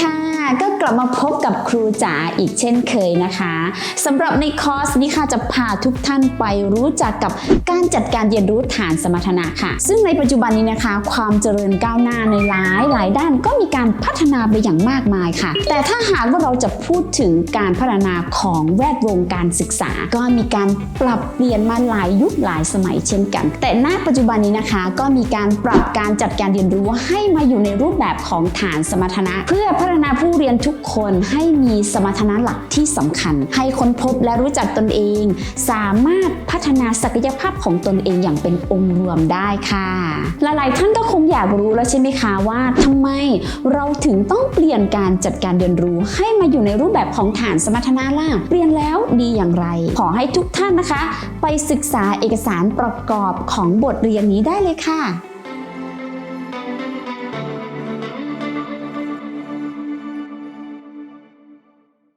ค่ะ ก็กลับมาพบกับครูจ๋าอีกเช่นเคยนะคะสำหรับในคอร์สนี้ค่ะจะพาทุกท่านไปรู้จักกับการจัดการเรียนรู้ฐานสมรรถนะค่ะ ซึ่งในปัจจุบันนี้นะคะ ความเจริญก้าวหน้าในหลายหลายด้านก็มีการพัฒนาไปอย่างมากมายค่ะ แต่ถ้าหากว่าเราจะพูดถึงการพัฒนาของแวดวงการศึกษา ก็มีการปรับเปลี่ยนมาหลายยุคหลายสมัยเช่นกัน แต่ณปัจจุบันนี้นะคะ ก็มีการปรับการจัดการเรียนรู้ให้มาอยู่ในรูปแบบของฐานสมรรถนะ เพื่อพัฒนาผู้เรียนทุกคนให้มีสมรรถนะหลักที่สำคัญ ให้ค้นพบและรู้จักตนเอง สามารถพัฒนาศักยภาพของตนเองอย่างเป็นองค์รวมได้ค่ะ หลายๆ ท่านก็คงอยากรู้แล้วใช่ไหมคะว่าทำไมเราถึงต้องเปลี่ยนการจัดการเรียนรู้ ให้มาอยู่ในรูปแบบของฐานสมรรถนะล่ะเปลี่ยนแล้วดีอย่างไร ขอให้ทุกท่านนะคะ ไปศึกษาเอกสารประกอบของบทเรียนนี้ได้เลยค่ะ